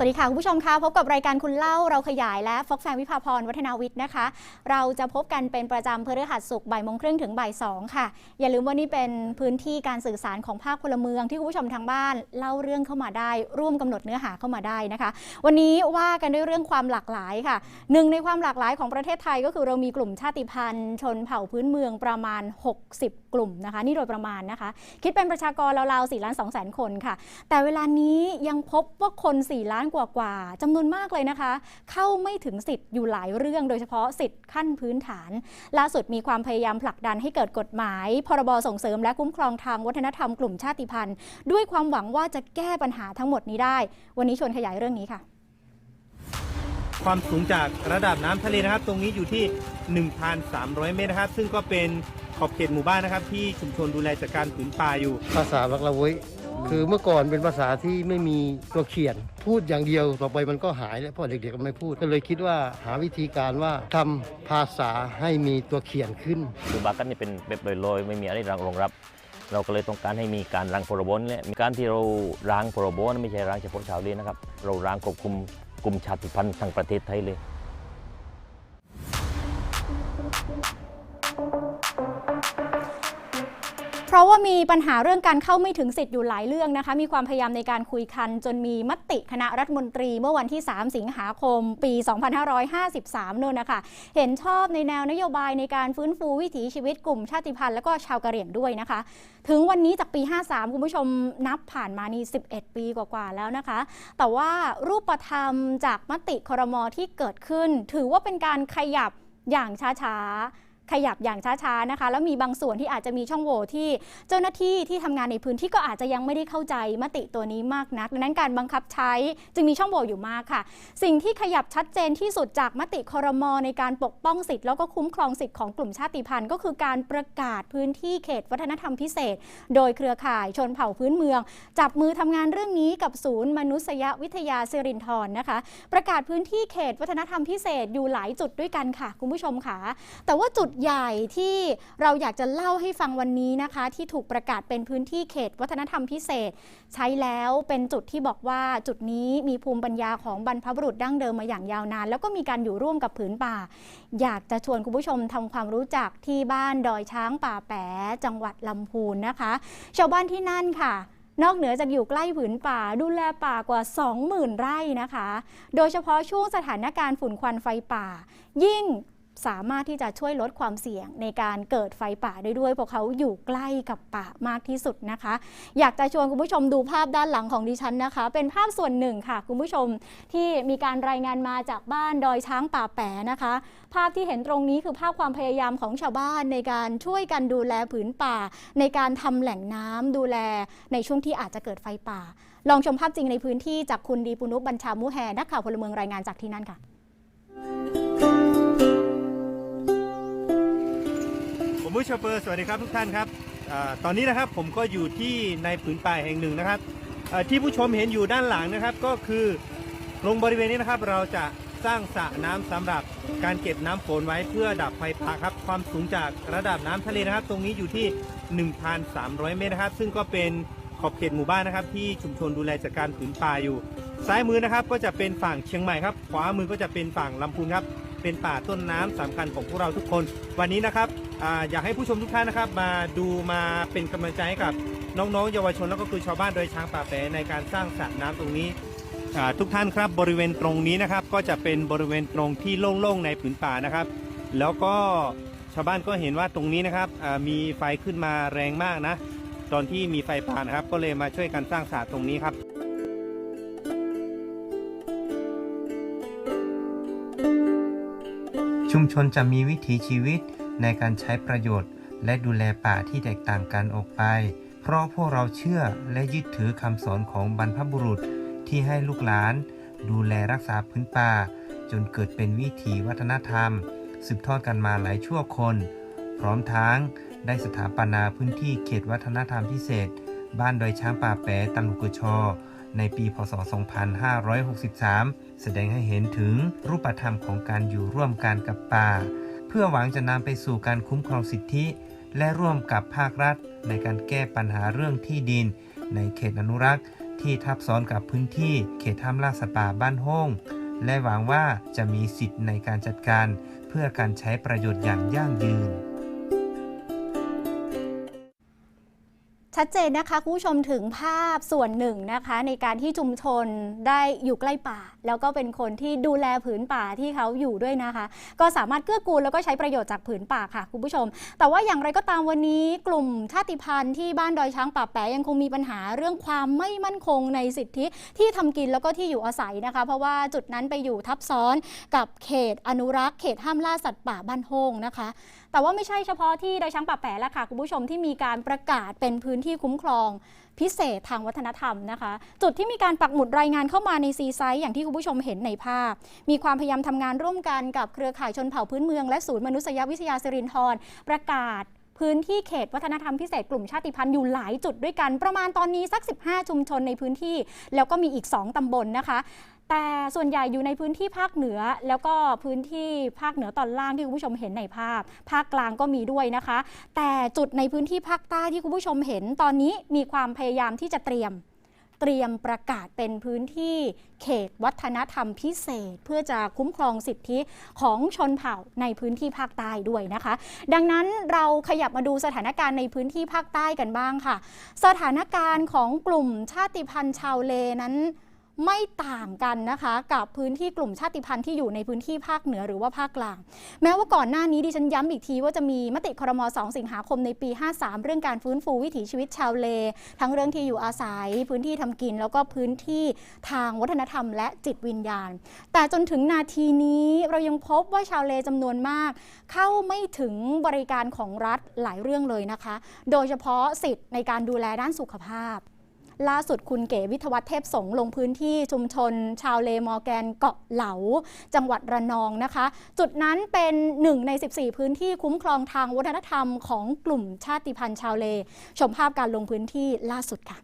สวัสดีค่ะ คุณผู้ชมคะพบกับรายการคุณเล่าเราขยายและฟกแฟงวิภาพรวัฒนาวิทย์นะคะ เราจะพบกันเป็นประจำพฤหัสศุกบ่ายโมงครึ่งถึงบ่ายสองค่ะ อย่าลืมว่านี่เป็นพื้นที่การสื่อสารของภาคพลเมืองที่คุณผู้ชมทางบ้านเล่าเรื่องเข้ามาได้ ร่วมกำหนดเนื้อหาเข้ามาได้นะคะ วันนี้ว่ากันด้วยเรื่องความหลากหลายค่ะหนึ่งในความหลากหลายของประเทศไทยก็คือเรามีกลุ่มชาติพันธุ์ ชนเผ่าพื้นเมืองประมาณ 60กลุ่มนะคะ นี่โดยประมาณนะคะ คิดเป็นประชากรราวๆ4ล้าน2แสนคนค่ะ แต่เวลานี้ยังพบว่าคน 4 ล้านกว่าๆจำนวนมากเลยนะคะ เข้าไม่ถึงสิทธิ์อยู่หลายเรื่อง โดยเฉพาะสิทธิ์ขั้นพื้นฐาน ล่าสุดมีความพยายามผลักดันให้เกิดกฎหมาย พรบส่งเสริมและคุ้มครองทางวัฒนธรรมกลุ่มชาติพันธุ์ ด้วยความหวังว่าจะแก้ปัญหาทั้งหมดนี้ได้ วันนี้ชวนขยายเรื่องนี้ค่ะความสูงจากระดับน้ำทะเลนะครับ ตรงนี้อยู่ที่ 1,300 เมตรนะครับ ซึ่งก็เป็น ขอบเขตหมู่บ้านนะครับ ที่ชุมชนดูแลจัดการผืนป่าอยู่ ภาษาบักละเว้ยคือเมื่อก่อนเป็นภาษาที่ไม่มีตัวเขียน พูดอย่างเดียวต่อไปมันก็หายแล้วเพราะเด็กๆก็ไม่พูด ก็เลยคิดว่าหาวิธีการว่าทำภาษาให้มีตัวเขียนขึ้น คือบากันนี่เป็นแบบลอยๆ ไม่มีอะไรรองรับ เราก็เลยต้องการให้มีการรังพรบนี่แหละมีการที่เราร่างพรบนั้นไม่ใช่ร่างเฉพาะชาวเลนะครับ เราร่างควบคุมกลุ่มชาติพันธุ์ทั้งประเทศไทยเลย เพราะว่ามีปัญหาเรื่องการเข้าไม่ถึงสิทธิ์อยู่หลายเรื่องนะคะ มีความพยายามในการคุยคัน จนมีมติคณะรัฐมนตรีเมื่อวันที่ 3 สิงหาคม ปี 2553โน่นนะคะ เห็นชอบในแนวนโยบายในการฟื้นฟูวิถีชีวิตกลุ่มชาติพันธุ์และก็ชาวกะเหรี่ยงด้วยนะคะ ถึงวันนี้จากปี 53 คุณผู้ชมนับผ่านมานี่ 11 ปีกว่าๆแล้วนะคะ แต่ว่ารูปธรรมจากมติครมที่เกิดขึ้น ถือว่าเป็นการขยับอย่างช้าๆ ขยับอย่างช้าๆนะคะ แล้วมีบางส่วนที่อาจจะมีช่องโหว่ที่เจ้าหน้าที่ที่ทำงานในพื้นที่ก็อาจจะยังไม่ได้เข้าใจมติตัวนี้มากนัก ดังนั้นการบังคับใช้จึงมีช่องโหว่อยู่มากค่ะ สิ่งที่ขยับชัดเจนที่สุดจากมติคอรมอในการปกป้องสิทธิ์แล้วก็คุ้มครองสิทธิ์ของกลุ่มชาติพันธุ์ ก็คือการประกาศพื้นที่เขตวัฒนธรรมพิเศษ โดยเครือข่ายชนเผ่าพื้นเมือง จับมือทำงานเรื่องนี้กับศูนย์มนุษยวิทยาสิรินธรนะคะ ประกาศพื้นที่เขตวัฒนธรรมพิเศษอยู่หลายจุดด้วยกันค่ะ คุณผู้ชมค่ะแต่ว่าจุดใหญ่ที่เราอยากจะเล่าให้ฟังวันนี้นะคะ ที่ถูกประกาศเป็นพื้นที่เขตวัฒนธรรมพิเศษ ใช้แล้วเป็นจุดที่บอกว่าจุดนี้มีภูมิปัญญาของบรรพบุรุษดั้งเดิมมาอย่างยาวนาน แล้วก็มีการอยู่ร่วมกับผืนป่า อยากจะชวนคุณผู้ชมทำความรู้จักที่บ้านดอยช้างป่าแปจังหวัดลำพูนนะคะ ชาวบ้านที่นั่นค่ะนอกเหนือจากอยู่ใกล้ผืนป่าดูแลป่ากว่า 20,000 ไร่นะคะ โดยเฉพาะช่วงสถานการณ์ฝุ่นควันไฟป่า ยิ่ง สามารถที่จะช่วยลดความเสี่ยงในการเกิดไฟป่าได้ด้วยเพราะเขาอยู่ใกล้กับป่ามากที่สุดนะคะ อยากจะชวนคุณผู้ชมดูภาพด้านหลังของดิฉันนะคะ เป็นภาพส่วนหนึ่งค่ะ คุณผู้ชมที่มีการรายงานมาจากบ้านดอยช้างป่าแปะนะคะ ภาพที่เห็นตรงนี้คือภาพความพยายามของชาวบ้านในการช่วยกันดูแลผืนป่า ในการทำแหล่งน้ำดูแลในช่วงที่อาจจะเกิดไฟป่า ลองชมภาพจริงในพื้นที่จากคุณดีปุนุบัญชามุแฮนักข่าวพลเมืองรายงานจากที่นั่นค่ะ ผมมุชเปอร์สวัสดีครับทุกท่านครับอตอนนี้นะครับผมก็อยู่ที่ในผืนป่าแห่งหนึ่งนะครับที่ผู้ชมเห็นอยู่ด้านหลังนะครับ ก็คือตรงบริเวณนี้นะครับ เราจะสร้างสระน้ำสำหรับการเก็บน้ำฝนไว้เพื่อดับไฟป่าครับ ความสูงจากระดับน้ำทะเลนะครับ ตรงนี้อยู่ที่ 1,300 เมตรนะครับ ซึ่งก็เป็นขอบเขตหมู่บ้านนะครับ ที่ชุมชนดูแลจัดการผืนป่าอยู่ ซ้ายมือนะครับก็จะเป็นฝั่งเชียงใหม่ครับ ขวามือก็จะเป็นฝั่งลำพูนครับ เป็นป่าต้นน้ำสำคัญของพวกเราทุกคน วันนี้นะครับ อยากให้ผู้ชมทุกท่านนะครับ มาดูมาเป็นกำลังใจให้กับน้องๆ เยาวชนแล้วก็คือชาวบ้านโดยช้างป่าแปในการสร้างสระน้ำตรงนี้ทุกท่านครับบริเวณตรงนี้นะครับ ก็จะเป็นบริเวณตรงที่โล่งๆในผืนป่านะครับ แล้วก็ชาวบ้านก็เห็นว่าตรงนี้นะครับมีไฟขึ้นมาแรงมากนะ ตอนที่มีไฟป่านะครับ ก็เลยมาช่วยกันสร้างสระตรงนี้ครับชุมชนจะมีวิถีชีวิต ในการใช้ประโยชน์ และดูแลป่าที่แตกต่างกันออกไป เพราะพวกเราเชื่อและยึดถือคำสอนของบรรพบุรุษที่ให้ลูกหลาน ดูแลรักษาพื้นป่า จนเกิดเป็นวิถีวัฒนธรรม สืบทอดกันมาหลายชั่วคน พร้อมทั้งได้สถาปนาพื้นที่เขตวัฒนธรรมพิเศษ บ้านดอยช้างป่าแปะตำลุกชอในปี พศ 2563 แสดงให้เห็นถึงรูปธรรมของการอยู่ร่วมกันกับป่า เพื่อหวังจะนำไปสู่การคุ้มครองสิทธิ และร่วมกับภาครัฐ ในการแก้ปัญหาเรื่องที่ดิน ในเขตอนุรักษ์ ที่ทับซ้อนกับพื้นที่เขตห้ามล่าสัตว์ป่าบ้านห้องและหวังว่าจะมีสิทธิ์ในการจัดการ เพื่อการใช้ประโยชน์อย่างยั่งยืน ชัดเจนนะคะคุณผู้ชมถึงภาพส่วนหนึ่งนะคะ ในการที่ชุมชนได้อยู่ใกล้ป่า แล้วก็เป็นคนที่ดูแลผืนป่าที่เขาอยู่ด้วยนะคะ ก็สามารถเกื้อกูลแล้วก็ใช้ประโยชน์จากผืนป่าค่ะคุณผู้ชม แต่ว่าอย่างไรก็ตามวันนี้กลุ่มชาติพันธุ์ที่บ้านดอยช้างป่าแปะยังคงมีปัญหาเรื่องความไม่มั่นคงในสิทธิที่ทำกินแล้วก็ที่อยู่อาศัยนะคะ เพราะว่าจุดนั้นไปอยู่ทับซ้อนกับเขตอนุรักษ์ เขตห้ามล่าสัตว์ป่าบ้านโฮงนะคะ แต่ว่าไม่ใช่เฉพาะที่ดอยช้างป่าแปะแล้วค่ะคุณผู้ชมที่มีการประกาศเป็นพื้นที่คุ้มครอง พิเศษทางวัฒนธรรมนะคะ จุดที่มีการปักหมุดรายงานเข้ามาในซีไซต์อย่างที่คุณผู้ชมเห็นในภาพ มีความพยายามทำงานร่วมกันกับเครือข่ายชนเผ่าพื้นเมืองและศูนย์มนุษยวิทยาสิรินธรประกาศพื้นที่เขตวัฒนธรรมพิเศษกลุ่มชาติพันธุ์อยู่หลายจุดด้วยกันประมาณตอนนี้สัก 15 ชุมชนในพื้นที่ แล้วก็มีอีก 2 ตำบลนะคะ แต่ส่วนใหญ่อยู่ในพื้นที่ภาคเหนือ แล้วก็พื้นที่ภาคเหนือตอนล่างที่คุณผู้ชมเห็นในภาพ ภาคกลางก็มีด้วยนะคะ แต่จุดในพื้นที่ภาคใต้ที่คุณผู้ชมเห็นตอนนี้มีความพยายามที่จะเตรียมเตรียมประกาศเป็นพื้นที่เขตวัฒนธรรมพิเศษ เพื่อจะคุ้มครองสิทธิของชนเผ่าในพื้นที่ภาคใต้ด้วยนะคะ ดังนั้นเราขยับมาดูสถานการณ์ในพื้นที่ภาคใต้กันบ้างค่ะ สถานการณ์ของกลุ่มชาติพันธุ์ชาวเลนั้น ไม่ต่างกันนะคะ กับพื้นที่กลุ่มชาติพันธุ์ที่อยู่ในพื้นที่ภาคเหนือหรือว่าภาคกลาง แม้ว่าก่อนหน้านี้ดิฉันย้ำอีกทีว่าจะมีมติครม 2 สิงหาคมในปี 53 เรื่องการฟื้นฟูวิถีชีวิตชาวเล ทั้งเรื่องที่อยู่อาศัย พื้นที่ทำกิน แล้วก็พื้นที่ทางวัฒนธรรม และจิตวิญญาณ แต่จนถึงนาทีนี้เรายังพบว่าชาวเลจำนวนมาก เข้าไม่ถึงบริการของรัฐหลายเรื่องเลยนะคะ โดยเฉพาะสิทธิ์ในการดูแลด้านสุขภาพ ล่าสุดคุณเก๋วิทยวัฒเทพสงลงพื้นที่ชุมชน ชาวเลมอแกนเกาะเหลา จังหวัดระนองนะคะ จุดนั้นเป็นหนึ่งใน 14 พื้นที่คุ้มครองทางวัฒนธรรมของกลุ่มชาติพันธุ์ชาวเล ชมภาพการลงพื้นที่ล่าสุดค่ะ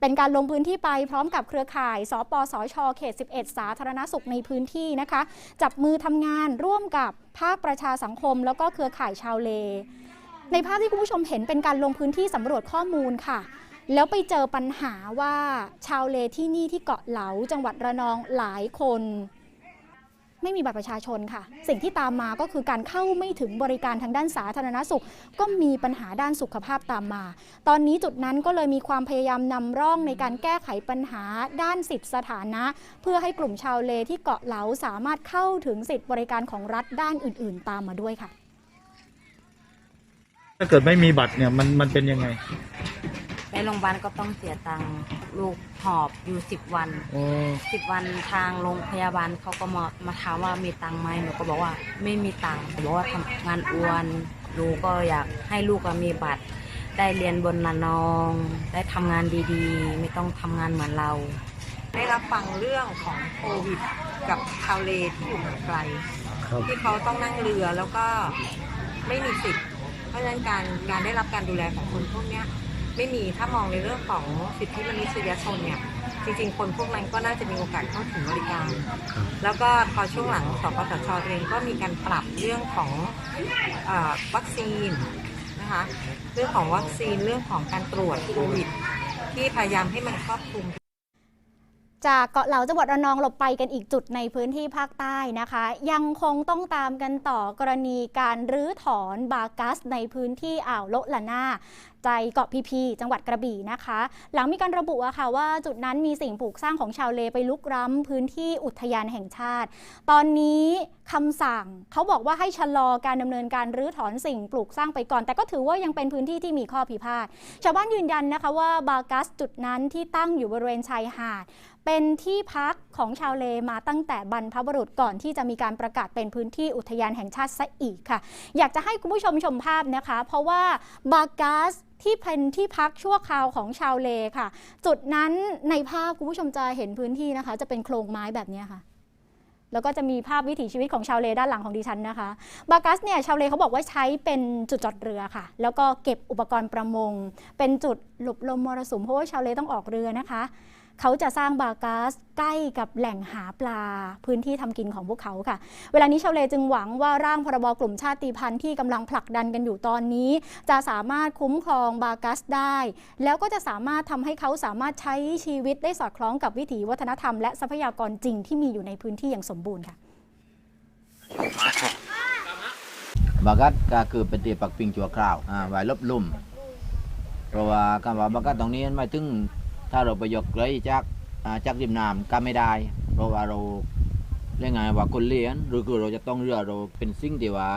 เป็นการลงพื้นที่ไปพร้อมกับเครือข่าย สปสช เขต 11 สาธารณสุขในพื้นที่นะคะ จับมือทำงานร่วมกับภาคประชาสังคม แล้วก็เครือข่ายชาวเล ในภาพที่คุณผู้ชมเห็นเป็นการลงพื้นที่สำรวจข้อมูลค่ะ แล้วไปเจอปัญหาว่าชาวเลที่นี่ที่เกาะเหลาจังหวัดระนองหลายคน ไม่มีบัตรประชาชนค่ะ สิ่งที่ตามมาก็คือการเข้าไม่ถึงบริการทางด้านสาธารณสุข ก็มีปัญหาด้านสุขภาพตามมา ตอนนี้จุดนั้นก็เลยมีความพยายามนำร่องในการแก้ไขปัญหาด้านสิทธิสถานะ เพื่อให้กลุ่มชาวเลที่เกาะเหลาสามารถเข้าถึงสิทธิบริการของรัฐด้านอื่น ๆ ตามมาด้วยค่ะ ถ้าเกิดไม่มีบัตรเนี่ยมันมันเป็นยังไง ไปโรงพยาบาลก็ต้องเสียตังค์ลูกหอบอยู่สิบวันโอ้สิบวันทางโรงพยาบาลเขาก็มามาถามว่ามีตังค์ไหมหนูก็บอกว่าไม่มีตังค์บอกว่าทำงานอวนหนูก็อยากให้ลูกอะมีบัตร ได้เรียนบนละนอง ได้ทำงานดีๆ ไม่ต้องทำงานเหมือนเรา ได้รับฟังเรื่องของโควิดกับชาวเลที่อยู่ห่างไกล ครับ ที่เขาต้องนั่งเรือแล้วก็ไม่มีสิทธิ์ เพราะฉะนั้นการการได้รับการดูแลของคนพวกเนี้ย ไม่มีถ้ามองในเรื่องของสิทธิมนุษยชนเนี่ยจริงๆ คนพวกนั้นก็น่าจะมีโอกาสเข้าถึงบริการ แล้วก็พอช่วงหลังสปสชเองก็มีการปรับเรื่องของเออวัคซีนนะคะเรื่องของวัคซีนเรื่องของการตรวจโควิด ที่พยายามให้มันครอบคลุมจากเกาะเหลาจังหวัดระนองหลบไปกันอีกจุดในพื้นที่ภาคใต้นะคะ ยังคงต้องตามกันต่อกรณีการรื้อถอนบากัสในพื้นที่อ่าวโละละนา ใจเกาะพีพีจังหวัดกระบี่นะคะ หลังมีการระบุอะค่ะว่าจุดนั้นมีสิ่งปลูกสร้างของชาวเลไปลุกล้ำพื้นที่อุทยานแห่งชาติ ตอนนี้คำสั่งเขาบอกว่าให้ชะลอการดำเนินการรื้อถอนสิ่งปลูกสร้างไปก่อน แต่ก็ถือว่ายังเป็นพื้นที่ที่มีข้อพิพาทชาวบ้านยืนยันนะคะว่าบากัสจุดนั้นที่ตั้งอยู่บริเวณชายหาด เป็นที่พักของชาวเลมาตั้งแต่บรรพบุรุษก่อนที่จะมีการประกาศเป็นพื้นที่อุทยานแห่งชาติซะอีกค่ะ อยากจะให้คุณผู้ชมชมภาพนะคะ เพราะว่าบากัสที่เป็นที่พักชั่วคราวของชาวเลค่ะ จุดนั้นในภาพคุณผู้ชมจะเห็นพื้นที่นะคะ จะเป็นโครงไม้แบบนี้ค่ะแล้วก็จะมีภาพวิถีชีวิตของชาวเลด้านหลังของดิฉันนะคะ บากัสเนี่ยชาวเลเขาบอกว่าใช้เป็นจุดจอดเรือค่ะ แล้วก็เก็บอุปกรณ์ประมง เป็นจุดหลบลมมรสุมเพราะว่าชาวเลต้องออกเรือนะคะ เขาจะสร้างบาก๊าซใกล้กับแหล่งหาปลาพื้นที่ทำกินของพวกเขาค่ะ เวลานี้ชาวเลจึงหวังว่าร่างพรบกลุ่มชาติพันธุ์ที่กำลังผลักดันกันอยู่ตอนนี้ จะสามารถคุ้มครองบากัสได้ แล้วก็จะสามารถทำให้เขาสามารถใช้ชีวิตได้สอดคล้องกับวิถีวัฒนธรรมและทรัพยากรจริงที่มีอยู่ในพื้นที่อย่างสมบูรณ์ค่ะบากัดก็คือเป็นที่ปักปิงชั่วคราวอ่าไว้ลบลุ่ม เพราะว่าคำว่าบากัดตรงนี้ไม่ถึง ถ้าเราไปยกเลยจากจากริมน้ำก็ไม่ได้ เพราะว่าเราเรียกไงว่าคนเลี้ยงหรือคือเราจะต้องเรือเราเป็นสิ่งที่ว่า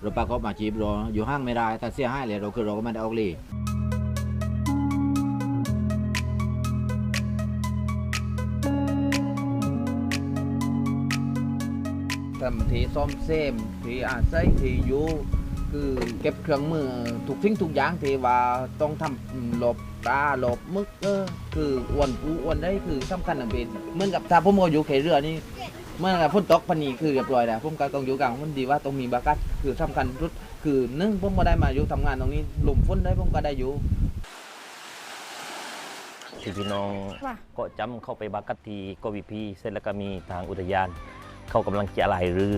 เราประกอบอาชีพเราอยู่ห้างไม่ได้ ถ้าเสียหายเลยเราคือเราก็ไม่ได้ออกเลยทำทีซ่อมเซมทีอาศัยทีอยู่คือเก็บเครื่องมือทุกทิ้งทุกอย่างที่ว่าต้องทำหลบ ปลาหลบมึกเออคืออ้วนปูอ้วนได้คือสำคัญอันเป็นเหมือนกับถ้าผมเอาอยู่แค่เรือนี่เมื่อฝนตกพันนี้คือเรียบร้อยแล้วผมก็ต้องอยู่กลางมันดีว่าต้องมีบากัสคือสำคัญสุดคือหนึ่งผมก็ได้มาอยู่ทำงานตรงนี้หลุมฝนได้ผมก็ได้อยู่ที่พี่น้องว่าก็จำเข้าไปบากัตทีกวีพีเสร็จแล้วก็มีทางอุทยาน เขากำลังจะลายรือ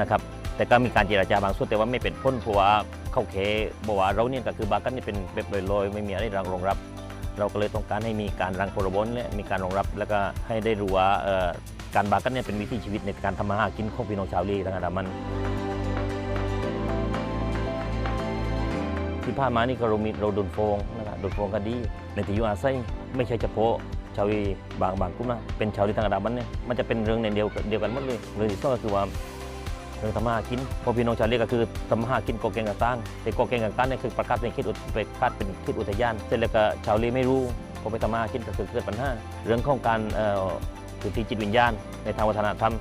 นะครับ แต่ก็มีการเจราจาบางส่วนแต่ว่าไม่เป็นพ้นเพราะว่า เขาเคบอกว่าเราเนี่ยก็คือบากัตนี่เป็นแบบลอยๆไม่มีอะไรรองรับ เราก็เลยต้องการให้มีการรังพรบและมีการรองรับ แล้วก็ให้ได้รู้ว่าการบากัตเนี่ยเป็นวิถีชีวิตในการทำมาหากินของพี่น้องชาวลีทางอันดามันที่ผ่านมานี่ก็เรามีเราโดนฟงนะครับโดนฟงคดีในที่อยู่อาศัยไม่ใช่เฉพาะชาวอีบางบางกลุ่มนะเป็นชาวที่ทางอันดามันเนี่ยมันจะเป็นเรื่องในเดียวเดียวกันหมดเลยเรื่องที่สองก็คือว่า เรื่องทำมาหากินพอพี่น้องชาวเลก็คือทำมาหากินกอแกงต่างๆแต่กอแกงต่างๆเนี่ยคือประกาศเป็นเขตอุทประกาศเป็นเขตอุทยานเสร็จแล้วก็ชาวเลไม่รู้พอไปทำมาหากินก็คือเกิดปัญหาเรื่องของการเอ่อพื้นที่จิตวิญญาณ ในทางวัฒนธรรม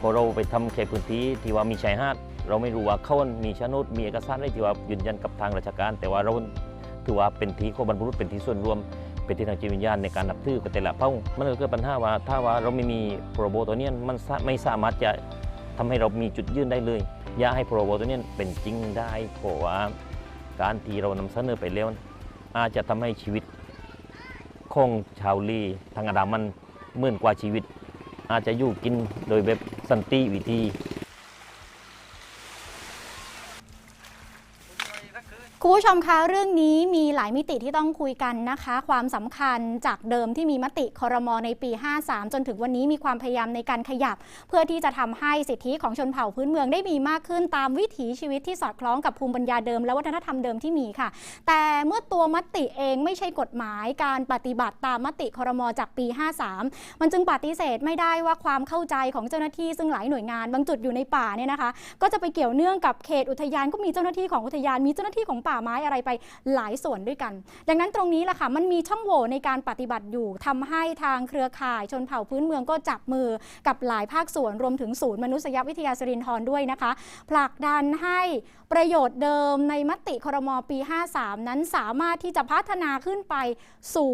พอเราไปทำเขตพื้นที่ที่ว่ามีชายหาดเราไม่รู้ว่าเขามีโฉนดมีเอกสารอะไรที่ว่ายืนยันกับทางราชการ แต่ว่าเราถือว่าเป็นที่ของบรรพบุรุษเป็นที่ส่วนรวม เป็นที่ทางจิตวิญญาณในการนับถือกับแต่ละเผ่ามันก็เกิดปัญหาว่าถ้าว่าเราไม่มีพรโบตัวเนี้ยมันไม่สามารถจะ ทำให้เรามีจุดยื่นได้เลย อยาให้พรบตัวเนี้ยเป็นจริงได้เพราะว่าการที่เรานำเสนอไปแล้ว อาจจะทำให้ชีวิตของชาวลีทางอดามันเมื่นกว่าชีวิต อาจจะอยู่กินโดยแบบสันติวิธี คุณผู้ชมคะเรื่องนี้มีหลายมิติที่ต้องคุยกันนะคะ ความสำคัญจากเดิมที่มีมติคอรมอในปี 53 จนถึงวันนี้มีความพยายามในการขยับ เพื่อที่จะทำให้สิทธิของชนเผ่าพื้นเมืองได้มีมากขึ้นตามวิถีชีวิตที่สอดคล้องกับภูมิปัญญาเดิมและวัฒนธรรมเดิมที่มีค่ะ แต่เมื่อตัวมติเองไม่ใช่กฎหมายการปฏิบัติตามมติคอรมอจากปี 53 มันจึงปฏิเสธไม่ได้ว่าความเข้าใจของเจ้าหน้าที่ซึ่งหลายหน่วยงานบางจุดอยู่ในป่าเนี่ยนะคะ ก็จะไปเกี่ยวเนื่องกับเขตอุทยานก็มีเจ้าหน้าที่ของอุทยานมีเจ้าหน้าที่ของป่าป่าไม้อะไรไปหลายส่วนด้วยกัน ดังนั้นตรงนี้แหละค่ะมันมีช่องโหว่ในการปฏิบัติอยู่ทำให้ทางเครือข่ายชนเผ่าพื้นเมืองก็จับมือกับหลายภาคส่วนรวมถึงศูนย์มนุษยวิทยาสิรินธรด้วยนะคะ ผลักดันให้ประโยชน์เดิมในมติครมปี 53 นั้นสามารถที่จะพัฒนาขึ้นไปสู่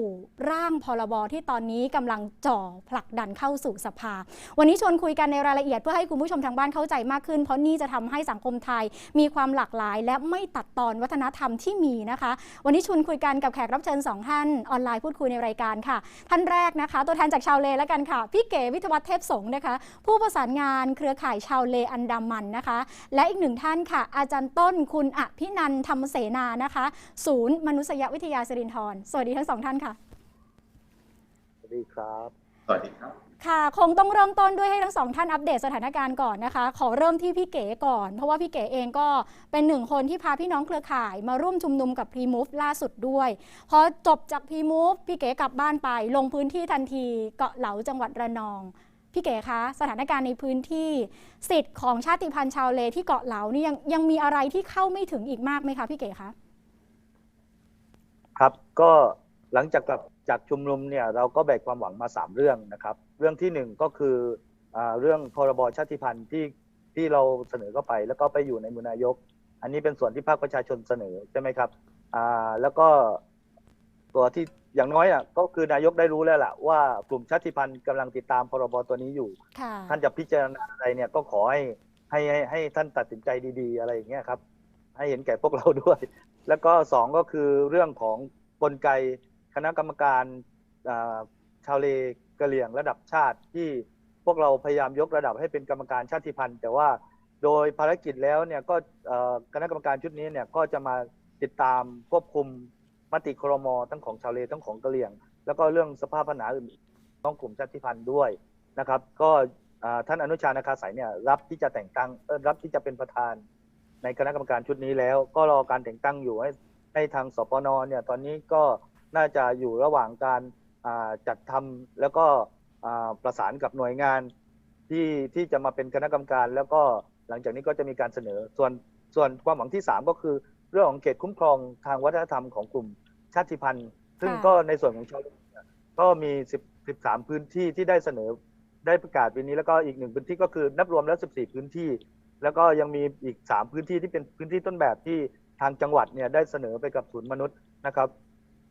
ร่างพรบที่ตอนนี้กำลังจ่อผลักดันเข้าสู่สภา วันนี้ชวนคุยกันในรายละเอียดเพื่อให้คุณผู้ชมทางบ้านเข้าใจมากขึ้น เพราะนี่จะทำให้สังคมไทยมีความหลากหลาย และไม่ตัดตอนวัฒนธรรมที่มีนะคะ วันนี้ชวนคุยกันกับแขกรับเชิญสองท่านออนไลน์พูดคุยในรายการค่ะ ท่านแรกนะคะ ตัวแทนจากชาวเลแล้วกันค่ะ พี่เก๋วิทยวัฒน์เทพสงฆ์นะคะ ผู้ประสานงานเครือข่ายชาวเลอันดามันนะคะ และอีกหนึ่งท่านค่ะ อาจารย์ต้นคุณอภินันท์ธรรมเสนานะคะ ศูนย์มนุษยวิทยาสิรินธรสวัสดีทั้งสองท่านค่ะสวัสดีครับค่ะ คงต้องเริ่มต้นด้วยให้ทั้งสองท่านอัปเดตสถานการณ์ก่อนนะคะ ขอเริ่มที่พี่เก๋ก่อน เพราะว่าพี่เก๋เองก็เป็นหนึ่งคนที่พาพี่น้องเครือข่าย มาร่วมชุมนุมกับพรีมูฟล่าสุดด้วย พอจบจากพรีมูฟพี่เก๋กลับบ้านไป ลงพื้นที่ทันทีเกาะเหลาจังหวัดระนอง พี่เก๋คะ สถานการณ์ในพื้นที่ สิทธิ์ของชาติพันธุ์ชาวเลที่เกาะเหลานี่ยังยังมีอะไรที่เข้าไม่ถึงอีกมากไหมคะพี่เก๋คะ ครับ ก็หลังจากกลับ จากชุมนุมเนี่ยเราก็แบกความหวังมาสามเรื่องนะครับ เรื่องที่หนึ่งก็คืออาเรื่องพรบชาติพันธุ์ที่ที่เราเสนอเข้าไป แล้วก็ไปอยู่ในมือนายก อันนี้เป็นส่วนที่ภาคประชาชนเสนอใช่ไหมครับอ่าแล้วก็ตัวที่อย่างน้อยอะก็คือนายกได้รู้แล้วล่ะว่ากลุ่มชาติพันธุ์กำลังติดตามพรบตัวนี้อยู่ค่ะท่านจะพิจารณาอะไรเนี่ยก็ขอให้ให้ให้ให้ท่านตัดสินใจดีๆ อะไรอย่างเงี้ยครับ ให้เห็นแก่พวกเราด้วย แล้วก็สองก็คือเรื่องของกลไก คณะกรรมการชาวเลกะเหรี่ยงระดับชาติที่พวกเราพยายามยกระดับให้เป็นกรรมการชาติพันธุ์ แต่ว่าโดยภารกิจแล้วเนี่ยก็คณะกรรมการชุดนี้เนี่ยก็จะมาติดตามควบคุมมติครมทั้งของชาวเลทั้งของกะเหรี่ยง แล้วก็เรื่องสภาพปัญหาอื่นของกลุ่มชาติพันธุ์ด้วยนะครับ ก็ท่านอนุชานาคาสายเนี่ยรับที่จะแต่งตั้งรับที่จะเป็นประธาน ในคณะกรรมการชุดนี้แล้ว ก็รอการแต่งตั้งอยู่ให้ให้ทางสปนเนี่ยตอนนี้ก็ น่าจะอยู่ระหว่างการอ่าจัดทำแล้วก็อ่าประสานกับหน่วยงานที่ที่จะมาเป็นคณะกรรมการ แล้วก็หลังจากนี้ก็จะมีการเสนอ ส่วนส่วนความหวังที่ 3 ก็คือเรื่องของเขตคุ้มครองทางวัฒนธรรมของกลุ่มชาติพันธุ์ ซึ่งค่ะก็ในส่วนของชาวเนี่ยก็มี 10 13 พื้นที่ที่ได้เสนอได้ประกาศปีนี้แล้วก็อีกหนึ่งพื้นที่ก็คือนับรวมแล้ว 14 พื้นที่ แล้วก็ยังมีอีก 3 พื้นที่ที่เป็นพื้นที่ต้นแบบที่ทางจังหวัดเนี่ยได้เสนอไปกับศูนย์มนุษย์นะครับ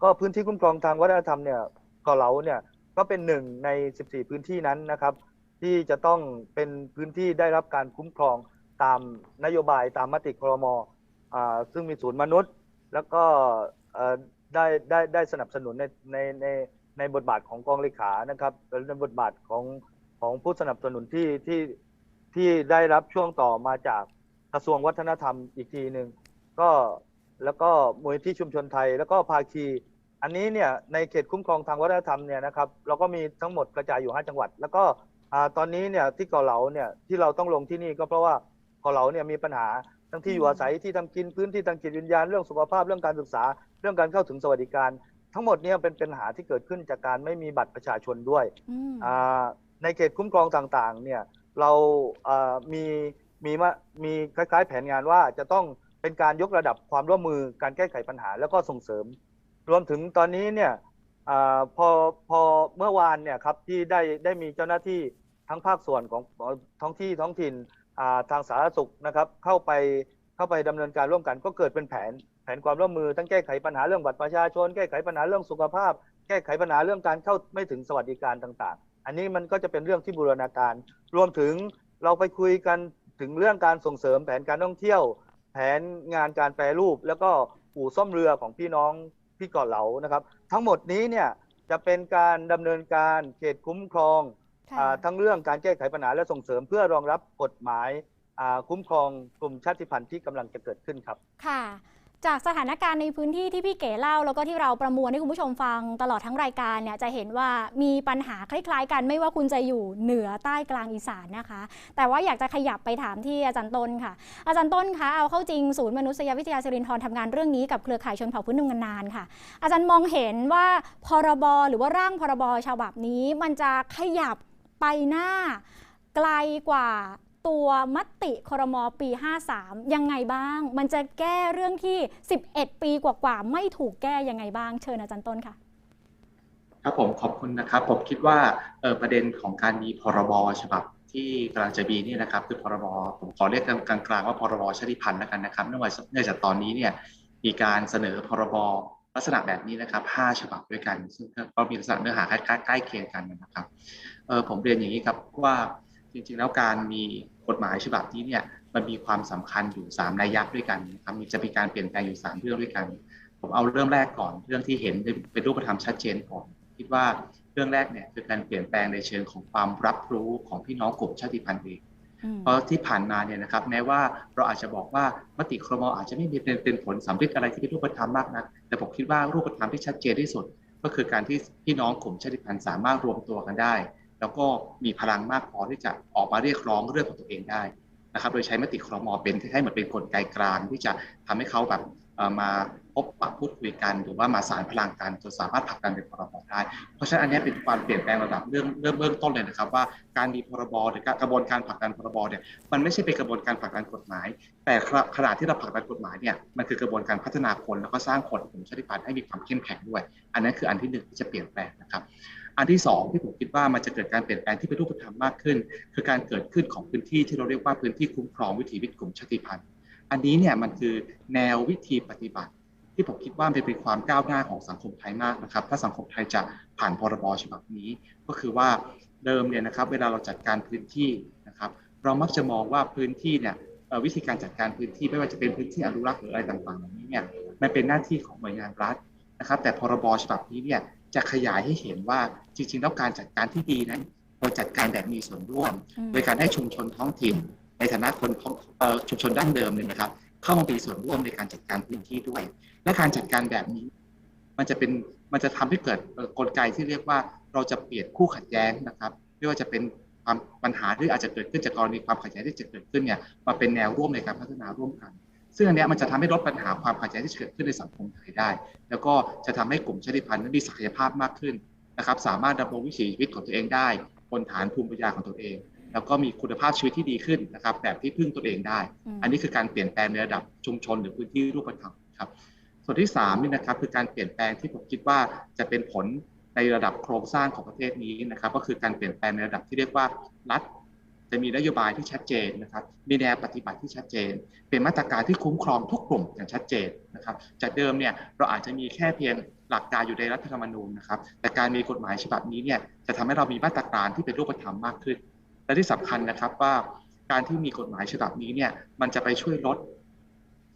ก็พื้นที่คุ้มครองทางวัฒนธรรมเนี่ยเกาะเหลาเนี่ยก็เป็นหนึ่งใน 14 พื้นที่นั้นนะครับ ที่จะต้องเป็นพื้นที่ได้รับการคุ้มครองตามนโยบายตามมติครมอ่าซึ่งมีศูนย์มนุษย์ แล้วก็เอ่อได้ได้ได้สนับสนุนในในในในบทบาทของกองเลขานะครับในบทบาทของของผู้สนับสนุนที่ที่ที่ได้รับช่วงต่อมาจากกระทรวงวัฒนธรรมอีกทีหนึ่งก็ แล้วก็มูลนิธิชุมชนไทย แล้วก็ภาคี อันนี้เนี่ยในเขตคุ้มครองทางวัฒนธรรมเนี่ยนะครับเราก็มีทั้งหมดกระจายอยู่ 5 จังหวัด แล้วก็อ่าตอนนี้เนี่ยที่เกาเหลาเนี่ยที่เราต้องลงที่นี่ก็เพราะว่าเกาเหลาเนี่ยมีปัญหาทั้งที่อยู่อาศัยที่ทำกินพื้นที่ทางจิตวิญญาณเรื่องสุขภาพเรื่องการศึกษา เรื่องการเข้าถึงสวัสดิการ ทั้งหมดเนี่ยเป็นปัญหาที่เกิดขึ้นจากการไม่มีบัตรประชาชนด้วยอืมอ่าในเขตคุ้มครองต่างๆเนี่ยเราอ่ามีมีมามีคล้ายๆ แผนงานว่าจะต้อง เป็นการยกระดับความร่วมมือการแก้ไขปัญหาแล้วก็ส่งเสริม รวมถึงตอนนี้เนี่ยอพอพอเมื่อวานเนี่ยครับที่ได้ได้มีเจ้าหน้าที่ทั้งภาคส่วนของท้องที่ท้องถิ่นทางสาธารณสุขนะครับเข้าไปเข้าไปดำเนินการร่วมกันก็เกิดเป็นแผน แผนความร่วมมือทั้งแก้ไขปัญหาเรื่องบัตรประชาชน แก้ไขปัญหาเรื่องสุขภาพ แก้ไขปัญหาเรื่องการเข้าไม่ถึงสวัสดิการต่างๆ อันนี้มันก็จะเป็นเรื่องที่บูรณาการ รวมถึงเราไปคุยกันถึงเรื่องการส่งเสริมแผนการท่องเที่ยว แผนงานการแปรรูป แล้วก็อู่ซ่อมเรือของพี่น้องที่เกาะเหลานะครับ ทั้งหมดนี้เนี่ยจะเป็นการดำเนินการเขตคุ้มครองค่ะอ่าทั้งเรื่องการแก้ไขปัญหาและส่งเสริมเพื่อรองรับกฎหมายอ่าคุ้มครองกลุ่มชาติพันธุ์ที่กำลังจะเกิดขึ้นครับ ค่ะ จากสถานการณ์ในพื้นที่ที่พี่เก๋เล่า แล้วก็ที่เราประมวลให้คุณผู้ชมฟังตลอดทั้งรายการเนี่ยจะเห็นว่ามีปัญหาคล้าย ๆ กันไม่ว่าคุณจะอยู่เหนือใต้กลางอีสานนะคะ แต่ว่าอยากจะขยับไปถามที่อาจารย์ต้นค่ะ อาจารย์ต้นคะเอาเข้าจริงศูนย์มนุษยวิทยาสิรินทร์ทำงานเรื่องนี้กับเครือข่ายชนเผ่าพื้นเมืองนานค่ะ อาจารย์มองเห็นว่าพรบหรือว่าร่างพรบฉบับนี้ มันจะขยับไปหน้าไกลกว่า ตัวมติครมปี 53 ยังไงบ้าง มันจะแก้เรื่องที่ 11 ปีกว่าๆ ไม่ถูกแก้ยังไงบ้าง เชิญอาจารย์ต้นค่ะ ครับผมขอบคุณนะครับ ผมคิดว่าออประเด็นของการมีพรบฉบับที่กำลังจะมีนี่นะครับ คือพรบผมขอเรียกกลางๆว่าพรบชาติพันธุ์แล้วกันนะครับเนื่องจากเนื่องจากตอนนี้เนี่ยมีการเสนอพรบลักษณะแบบนี้นะครับ 5 ฉบับด้วยกัน ซึ่งก็มีลักษณะเนื้อหาใกล้ใกล้เคียงกันนะครับเออผมเรียนอย่างนี้ครับว่า จริงๆ แล้วการมีกฎหมายฉบับนี้เนี่ยมันมีความสำคัญอยู่ 3 นัยยะด้วยกันนะครับมีจะมีการเปลี่ยนแปลงอยู่สามเรื่องด้วยกัน ผมเอาเรื่องแรกก่อนเรื่องที่เห็นเป็นรูปธรรมชัดเจนก่อนคิดว่าเรื่องแรกเนี่ยคือการเปลี่ยนแปลงในเชิงของความรับรู้ของพี่น้องกลุ่มชาติพันธุ์เองเพราะที่ผ่านมาเนี่ยนะครับแม้ว่าเราอาจจะบอกว่ามติครมอาจจะไม่มีเป็นเป็นผลสำเร็จอะไรที่เป็นรูปธรรมมากนักแต่ผมคิดว่ารูปธรรมที่ชัดเจนที่สุด ก็คือการที่พี่น้องกลุ่มชาติพันธุ์สามารถรวมตัวกันได้ แล้วก็มีพลังมากพอที่จะออกมาเรียกร้องเรื่องของตัวเองได้นะครับ โดยใช้มติครมเป็นคล้เหมือนเป็นกลไกกลาง ที่จะทำให้เขาแบบมาพบปะพูดคุยกัน หรือว่ามาสารพลังกันจนสามารถผลักดันเป็นพรบได้ เพราะฉะนั้นอันนี้เป็นความเปลี่ยนแปลงระดับเรื่องเริ่มเบื้องต้นเลยนะครับ ว่าการมีพรบหรือกระบวนการผลักดันพรบเนี่ยมันไม่ใช่เป็นกระบวนการผลักดันกฎหมาย แต่ขณะที่เราผลักดันกฎหมายเนี่ยมันคือกระบวนการพัฒนาคนแล้วก็สร้างคนกลุ่มชาติพันธุ์ให้มีความเข้มแข็งด้วย อันนั้นคืออันที่หนึ่งที่จะเปลี่ยนแปลงนะครับ อันที่สองที่ผมคิดว่ามันจะเกิดการเปลี่ยนแปลงที่เป็นรูปธรรมมากขึ้น คือการเกิดขึ้นของพื้นที่ที่เราเรียกว่าพื้นที่คุ้มครองวิถีวิถีกลุ่มชาติพันธุ์ อันนี้เนี่ยมันคือแนววิธีปฏิบัติ ที่ผมคิดว่าเป็นความก้าวหน้าของสังคมไทยมากนะครับ ถ้าสังคมไทยจะผ่านพรบฉบับนี้ ก็คือว่าเดิมเนี่ยนะครับ เวลาเราจัดการพื้นที่นะครับ เรามักจะมองว่าพื้นที่เนี่ยวิธีการจัดการพื้นที่ไม่ว่าจะเป็นพื้นที่อนุรักษ์หรืออะไรต่างๆเหล่านี้เนี่ยมันเป็นหน้าที่ของหน่วยงานรัฐนะครับ แต่พรบฉบับนี้เนี่ย จะขยายให้เห็นว่าจริง ๆ แล้วการจัดการที่ดีนั้นเราจัดการแบบมีส่วนร่วมอืมโดยการให้ชุมชนท้องถิ่น ในฐานะคนท้องเอ่อชุมชนดั้งเดิมเนี่ยนะครับ เข้ามามีส่วนร่วมในการจัดการพื้นที่ด้วย และการจัดการแบบนี้ มันจะเป็นมันจะทำให้เกิดเอ่อกลไกที่เรียกว่าเราจะเปลี่ยนคู่ขัดแย้งนะครับ ไม่ว่าจะเป็นความปัญหาที่อาจจะเกิดขึ้นจากกรณีความขัดแย้งที่จะเกิดขึ้นเนี่ยมาเป็นแนวร่วมในการพัฒนาร่วมกัน ซึ่งอันเนี้ยมันจะทำให้ลดปัญหาความขัดแย้งที่เกิดขึ้นในสังคมไทยได้ แล้วก็จะทำให้กลุ่มชาติพันธุ์นั้นมีศักยภาพมากขึ้นนะครับสามารถดำรงวิถีชีวิตของตัวเองได้บนฐานภูมิปัญญาของตัวเอง แล้วก็มีคุณภาพชีวิตที่ดีขึ้นนะครับแบบที่พึ่งตัวเองได้มอันนี้คือการเปลี่ยนแปลงในระดับชุมชนหรือพื้นที่รูปธรรมครับส่วนที่สามนี่นะครับคือการเปลี่ยนแปลงที่ผมคิดว่าจะเป็นผลในระดับโครงสร้างของประเทศนี้นะครับก็คือการเปลี่ยนแปลงในระดับที่เรียกว่ารัฐ จะมีนโยบายที่ชัดเจนนะครับ มีแนวปฏิบัติที่ชัดเจน เป็นมาตรการที่คุ้มครองทุกกลุ่มอย่างชัดเจนนะครับ จากเดิมเนี่ยเราอาจจะมีแค่เพียงหลักการอยู่ในรัฐธรรมนูญนะครับ แต่การมีกฎหมายฉบับนี้เนี่ยจะทำให้เรามีมาตรการที่เป็นรูปธรรมมากขึ้น และที่สำคัญนะครับว่าการที่มีกฎหมายฉบับนี้เนี่ยมันจะไปช่วยลด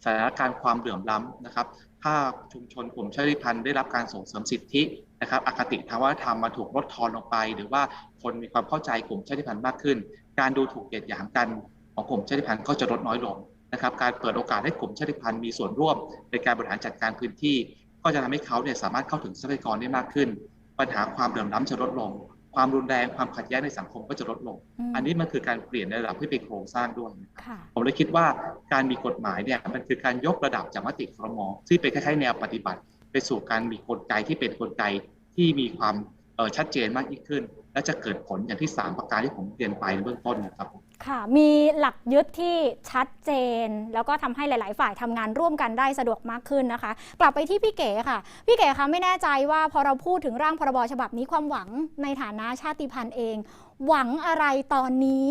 สถานการณ์ความเหลื่อมล้ำนะครับ ถ้าชุมชนกลุ่มชาติพันธุ์ได้รับการส่งเสริมสิทธิ นะครับอคติทางวัฒนธรรมมาถูกลดทอนลงไป หรือว่าคนมีความเข้าใจกลุ่มชาติพันธุ์มากขึ้น การดูถูกเหยียดหยามกันของกลุ่มชาติพันธุ์ก็จะลดน้อยลงนะครับการเปิดโอกาสให้กลุ่มชาติพันธุ์มีส่วนร่วม ในการบริหารจัดการพื้นที่ ก็จะทำให้เขาเนี่ยสามารถเข้าถึงทรัพยากรได้มากขึ้น ปัญหาความเหลื่อมล้ำจะลดลง ความรุนแรงความขัดแย้งในสังคมก็จะลดลงมอันนี้มันคือการเปลี่ยนในระดับที่เป็นโครงสร้างด้วยนะครับค่ะผมเลยคิดว่าการมีกฎหมายเนี่ยมันคือการยกระดับจากมติครมซึ่งเป็นคล้ายๆแนวปฏิบัติ ไปสู่การมีกลไกที่เป็นกลไกที่มีความเอ่อชัดเจนมากยิ่งขึ้น และจะเกิดผลอย่างที่ 3 ประการที่ผมเรียนไปในเบื้องต้นนะครับค่ะ มีหลักยึดที่ชัดเจน แล้วก็ทำให้หลาย ๆ ฝ่ายทำงานร่วมกันได้สะดวกมากขึ้นนะคะ กลับไปที่พี่เก๋ค่ะ พี่เก๋คะไม่แน่ใจว่าพอเราพูดถึงร่างพรบฉบับนี้ความหวังในฐานะชาติพันธุ์เอง หวังอะไรตอนนี้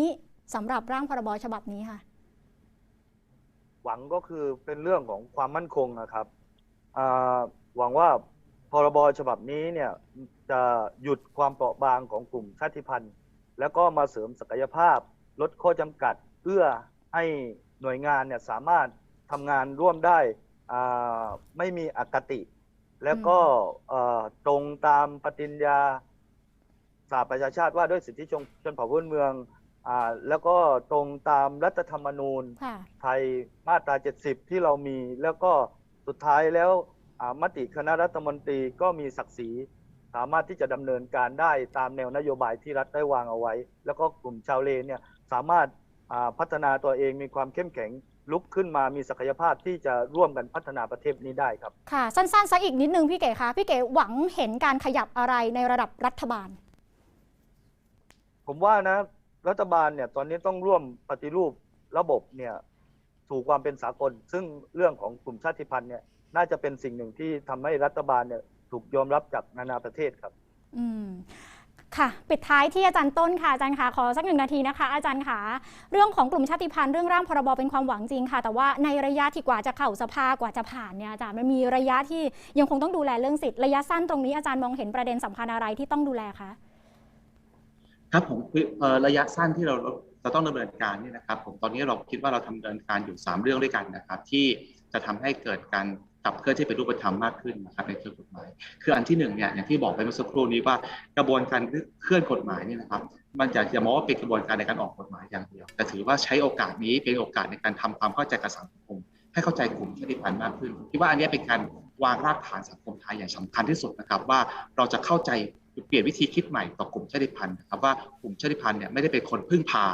สำหรับร่างพรบฉบับนี้ค่ะ หวังก็คือเป็นเรื่องของความมั่นคงนะครับอ่า หวังว่าพรบฉบับนี้เนี่ยจะหยุดความเปราะบางของกลุ่มชาติพันธุ์ แล้วก็มาเสริมศักยภาพ ลดข้อจำกัดเพื่อให้หน่วยงานเนี่ยสามารถทำงานร่วมได้อ่าไม่มีอคติ แล้วก็เอ่อตรงตามปฏิญญาสหประชาชาติว่าด้วยสิทธิชนชนเผ่าพื้นเมืองอ่าแล้วก็ตรงตามรัฐธรรมนูญค่ะไทยมาตรา 70 ที่เรามี แล้วก็สุดท้ายแล้วอ่า มติคณะรัฐมนตรีก็มีศักดิ์ศรีสามารถที่จะดำเนินการได้ตามแนวนโยบายที่รัฐได้วางเอาไว้ แล้วก็กลุ่มชาวเลเนี่ยสามารถอ่าพัฒนาตัวเองมีความเข้มแข็งลุกขึ้นมามีศักยภาพที่จะร่วมกันพัฒนาประเทศนี้ได้ครับ ค่ะ สั้นๆซะอีกนิดนึงพี่เก๋คะพี่เก๋หวังเห็นการขยับอะไรในระดับรัฐบาล ผมว่านะรัฐบาลเนี่ยตอนนี้ต้องร่วมปฏิรูประบบเนี่ยสู่ความเป็นสากล ซึ่งเรื่องของกลุ่มชาติพันธุ์เนี่ย น่าจะเป็นสิ่งหนึ่งที่ทำให้รัฐบาลเนี่ยถูกยอมรับจากนานาประเทศครับ อืมค่ะ ปิดท้ายที่อาจารย์ต้นค่ะ อาจารย์คะขอสักหนึ่งนาทีนะคะ อาจารย์คะเรื่องของกลุ่มชาติพันธุ์เรื่องร่างพรบเป็นความหวังจริงค่ะ แต่ว่าในระยะที่กว่าจะเข้าสภากว่าจะผ่านเนี่ยอาจารย์มันมีระยะที่ยังคงต้องดูแลเรื่องสิทธิ์ระยะสั้นตรงนี้อาจารย์มองเห็นประเด็นสำคัญอะไรที่ต้องดูแลคะครับผมคือเอ่อระยะสั้นที่เราเราต้องดำเนินการเนี่ยนะครับ ผมตอนนี้เราคิดว่าเราทำดำเนินการอยู่ 3 เรื่องด้วยกันนะครับ ที่จะทำให้เกิดการ ขับเคลื่อนที่เป็นรูปธรรมมากขึ้นนะครับในเชิงกฎหมาย คืออันที่หนึ่งเนี่ยอย่างที่บอกไปเมื่อสักครู่นี้ว่ากระบวนการเคลื่อนกฎหมายเนี่ยนะครับ มันจะอย่ามองว่าเป็นกระบวนการในการออกกฎหมายอย่างเดียว แต่ถือว่าใช้โอกาสนี้เป็นโอกาสในการทำความเข้าใจกับสังคม ให้เข้าใจกลุ่มชาติพันธุ์มากขึ้นคิดว่าอันนี้เป็นการวางรากฐานสังคมไทยอย่างสำคัญที่สุดนะครับว่าเราจะเข้าใจเปลี่ยนวิธีคิดใหม่ต่อกลุ่มชาติพันธุ์นะครับว่ากลุ่มชาติพันธุ์เนี่ยไม่ได้เป็นคนพึ่งพา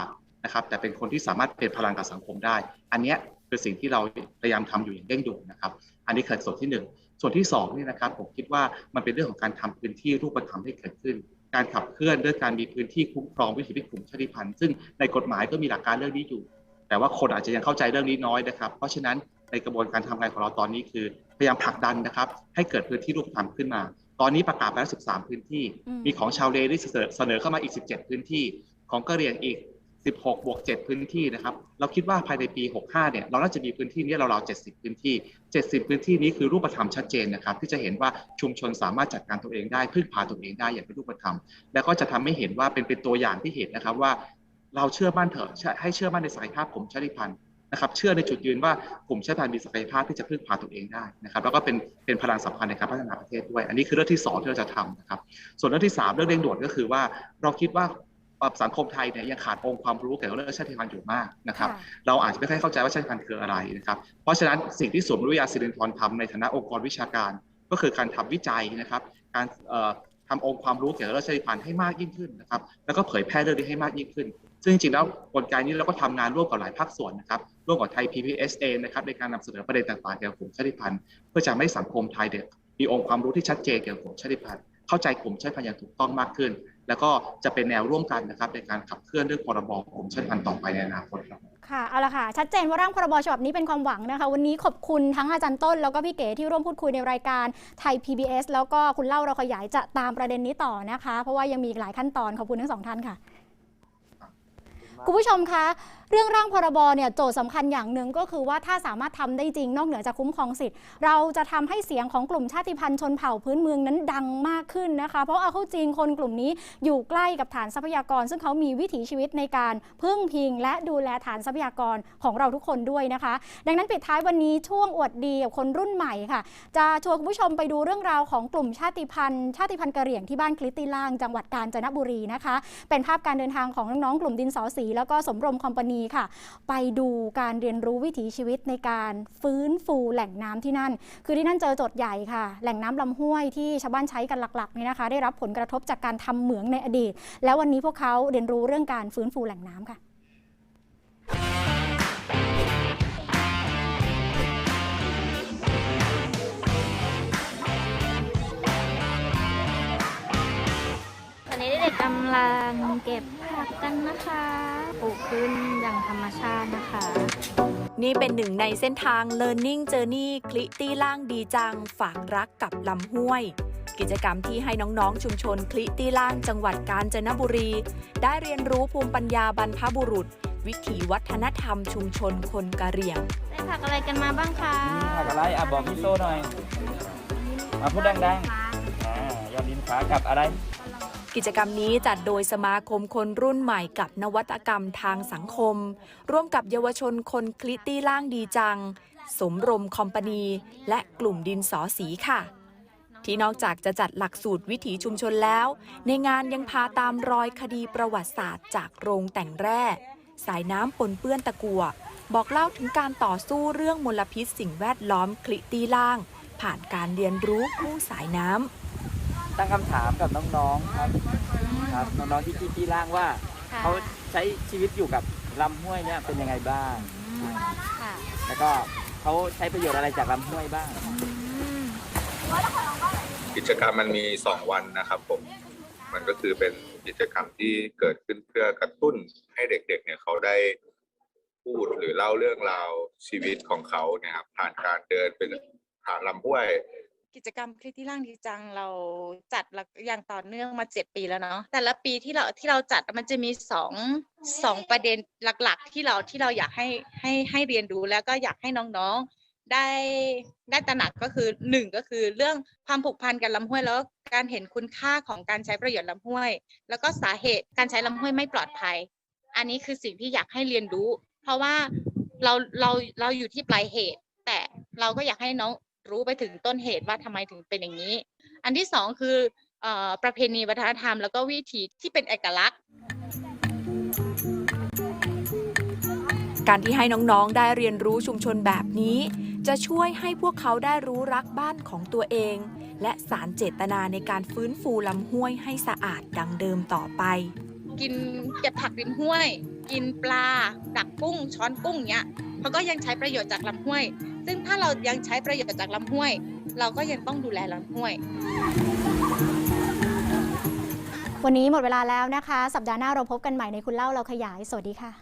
นะครับแต่เป็นคนที่สามารถเป็นพลังกับสังคมได้ อันเนี้ย คือสิ่งที่เราพยายามทำอยู่อย่างเร่งด่วนนะครับ อันนี้คือส่วนที่หนึ่งส่วนที่สองนี่นะครับผมคิดว่ามันเป็นเรื่องของการทำพื้นที่รูปธรรมให้เกิดขึ้น การขับเคลื่อนด้วยการมีพื้นที่คุ้มครองวิถีชีวิตกลุ่มชาติพันธุ์ซึ่งในกฎหมายก็มีหลักการเรื่องนี้อยู่ แต่ว่าคนอาจจะยังเข้าใจเรื่องนี้น้อยนะครับ เพราะฉะนั้นในกระบวนการทำงานของเราตอนนี้คือพยายามผลักดันนะครับให้เกิดพื้นที่รูปธรรมขึ้นมา ตอนนี้ประกาศไปแล้ว 13 พื้นที่อืมมีของชาวเลที่เสนอเสนอเข้ามาอีก 17 พื้นที่ ของกะเหรี่ยงอีก 16 บวก 7 พื้นที่นะครับ เราคิดว่าภายในปี 65 เนี่ย เราน่าจะมีพื้นที่นี้เราเรา70 พื้นที่ 70 พื้นที่นี้คือรูปธรรมชัดเจนนะครับ ที่จะเห็นว่าชุมชนสามารถจัดการตัวเองได้พึ่งพาตัวเองได้อย่างเป็นรูปธรรม แล้วก็จะทำให้เห็นว่าเป็นเป็นตัวอย่างที่เห็นนะครับว่า เราเชื่อมั่นเถอะให้เชื่อมั่นในศักยภาพกลุ่มชาติพันธ์นะครับ เชื่อในจุดยืนว่ากลุ่มชาติพันธุ์มีศักยภาพที่จะพึ่งพาตัวเองได้นะครับ แล้วก็เป็นเป็นพลังสำคัญในการพัฒนาประเทศด้วย อันนี้คือเรื่องที่สองที่เราจะทำนะครับ ส่วนเรื่องที่สามเรื่องเร่งด่วนก็คือว่าเราคิดว่า สังคมไทยเนี่ยยังขาดองค์ความรู้เกี่ยวกับเรื่องชาติพันธุ์อยู่มากนะครับค่ะเราอาจจะไม่ค่อยเข้าใจว่าชาติพันธุ์คืออะไรนะครับ เพราะฉะนั้นสิ่งที่ศูนย์วิทยาศิรินทรทำในฐานะองค์กรวิชาการ ก็คือการทำวิจัยนะครับ การเอ่อทำองค์ความรู้เกี่ยวกับเรื่องชาติพันธุ์ให้มากยิ่งขึ้นนะครับ แล้วก็เผยแพร่เรื่องนี้ให้มากยิ่งขึ้น ซึ่งจริงๆแล้วกลไกนี้เราก็ทำงานร่วมกับหลายภาคส่วนนะครับ ร่วมกับไทย PBS เองนะครับในการนำเสนอประเด็นต่างๆเกี่ยวกับกลุ่มชาติพันธุ์เพื่อจะให้สังคมไทยเนี่ยมีองค์ความรู้ที่ชัดเจนเกี่ยวกับกลุ่มชาติพันธุ์เข้าใจกลุ่มชาติพันธุ์อย่างถูกต้องมากขึ้น แล้วก็จะเป็นแนวร่วมกันนะครับในการขับเคลื่อนเรื่องพรบกลุ่มเช่นกันต่อไปในอนาคตครับค่ะเอาละค่ะ ชัดเจนว่าร่างพรบฉบับนี้เป็นความหวังนะคะ วันนี้ขอบคุณทั้งอาจารย์ต้น แล้วก็พี่เก๋ที่ร่วมพูดคุยในรายการไทย PBS แล้วก็คุณเล่าเราขยายจะตามประเด็นนี้ต่อนะคะ เพราะว่ายังมีอีกหลายขั้นตอนขอบคุณทั้งสองท่านค่ะ คุณผู้ชมคะเรื่องร่างพรบเนี่ยโจทย์สำคัญอย่างหนึ่งก็คือว่าถ้าสามารถทำได้จริงนอกเหนือจากคุ้มครองสิทธิ์ เราจะทำให้เสียงของกลุ่มชาติพันธุ์ชนเผ่าพื้นเมืองนั้นดังมากขึ้นนะคะ เพราะเอาเข้าจริงคนกลุ่มนี้อยู่ใกล้กับฐานทรัพยากร ซึ่งเขามีวิถีชีวิตในการพึ่งพิง และดูแลฐานทรัพยากรของเราทุกคนด้วยนะคะ ดังนั้นปิดท้ายวันนี้ช่วงอวดดีกับคนรุ่นใหม่ค่ะ จะชวนคุณผู้ชมไปดูเรื่องราวของกลุ่มชาติพันธุ์ ชาติพันธุ์กะเหรี่ยงที่บ้านคลิตติล่างจังหวัดกาญจนบุรีนะคะ เป็นภาพการเดินทางของน้องๆกลุ่มดินสอสีแล้วก็สมรมคอมพานีค่ะ ไปดูการเรียนรู้วิถีชีวิตในการฟื้นฟูแหล่งน้ำที่นั่น คือที่นั่นเจอโจทย์ใหญ่ค่ะ แหล่งน้ำลำห้วยที่ชาวบ้านใช้กันหลักๆเนี่ยนะคะ ได้รับผลกระทบจากการทำเหมืองในอดีต แล้ววันนี้พวกเขาเรียนรู้เรื่องการฟื้นฟูแหล่งน้ำค่ะตอนนี้เด็กกำลังเก็บผักกันนะคะ ปลูกขึ้นอย่างธรรมชาตินะคะ นี่เป็นหนึ่งในเส้นทาง Learning Journey คลิตี้ล่างดีจัง ฝากรักกับลำห้วย กิจกรรมที่ให้น้องๆ ชุมชนคลิตี้ล่างจังหวัดกาญจนบุรี ได้เรียนรู้ภูมิปัญญาบรรพบุรุษ วิถีวัฒนธรรมชุมชนคนกะเหรี่ยง ได้ผักอะไรกันมาบ้างคะผักอะไรอะบอกพี่โซ่หน่อย มาพูดดังๆอ่ายอดดินฟ้ากับอะไร กิจกรรมนี้จัดโดยสมาคมคนรุ่นใหม่กับนวัตกรรมทางสังคม ร่วมกับเยาวชนคนคลิตี้ล่างดีจัง สมรมคอมพานี และกลุ่มดินสอสีค่ะ ที่นอกจากจะจัดหลักสูตรวิถีชุมชนแล้ว ในงานยังพาตามรอยคดีประวัติศาสตร์จากโรงแต่งแร่ สายน้ำปนเปื้อนตะกัวบอกเล่าถึงการต่อสู้เรื่องมลพิษสิ่งแวดล้อมคลิตี้ล่าง ผ่านการเรียนรู้คู่สายน้ำ ตั้งคำถามกับน้องๆครับครับน้องๆที่คิดที่ล่างว่าค่ะเขาใช้ชีวิตอยู่กับลำห้วยเนี่ยเป็นยังไงบ้างค่ะแล้วก็เขาใช้ประโยชน์อะไรจากลำห้วยบ้างกิจกรรมมันมี 2 วันนะครับผม มันก็คือเป็นกิจกรรมที่เกิดขึ้นเพื่อกระตุ้นให้เด็กๆ เนี่ยเขาได้พูดหรือเล่าเรื่องราวชีวิตของเขาเนี่ยครับผ่านการเดินเป็นผ่านลำห้วย กิจกรรมคลิปที่ร่างดีจังเราจัดลอย่างต่อเนื่องมาเจ็ดปีแล้วเนาะแต่ละปีที่เราที่เราจัดมันจะมีสองสองประเด็นหลัก ๆ ที่เราที่เราอยากให้ให้ให้เรียนรู้แล้วก็อยากให้น้องๆได้ได้ตระหนักก็คือหนึ่งก็คือเรื่องความผูกพันกับลำห้วยแล้วการเห็นคุณค่าของการใช้ประโยชน์ลำห้วย แล้วก็สาเหตุการใช้ลำห้วยไม่ปลอดภัย อันนี้คือสิ่งที่อยากให้เรียนรู้ เพราะว่าเราเราเราอยู่ที่ปลายเหตุ แต่เราก็อยากให้น้อง รู้ไปถึงต้นเหตุว่าทำไมถึงเป็นอย่างนี้ อันที่สองคือเอ่อประเพณีวัฒนธรรม แล้วก็วิถีที่เป็นเอกลักษณ์ การที่ให้น้องๆได้เรียนรู้ชุมชนแบบนี้ จะช่วยให้พวกเขาได้รู้รักบ้านของตัวเอง และสารเจตนาในการฟื้นฟูลำห้วยให้สะอาดดังเดิมต่อไป กินเก็บผักริมห้วย กินปลา ดักกุ้ง ช้อนกุ้งเนี้ยเขาก็ยังใช้ประโยชน์จากลำห้วย ซึ่งถ้าเรายังใช้ประโยชน์จากลำห้วย เราก็ยังต้องดูแลลำห้วย วันนี้หมดเวลาแล้วนะคะ สัปดาห์หน้าเราพบกันใหม่ในคุณเล่าเราขยาย สวัสดีค่ะ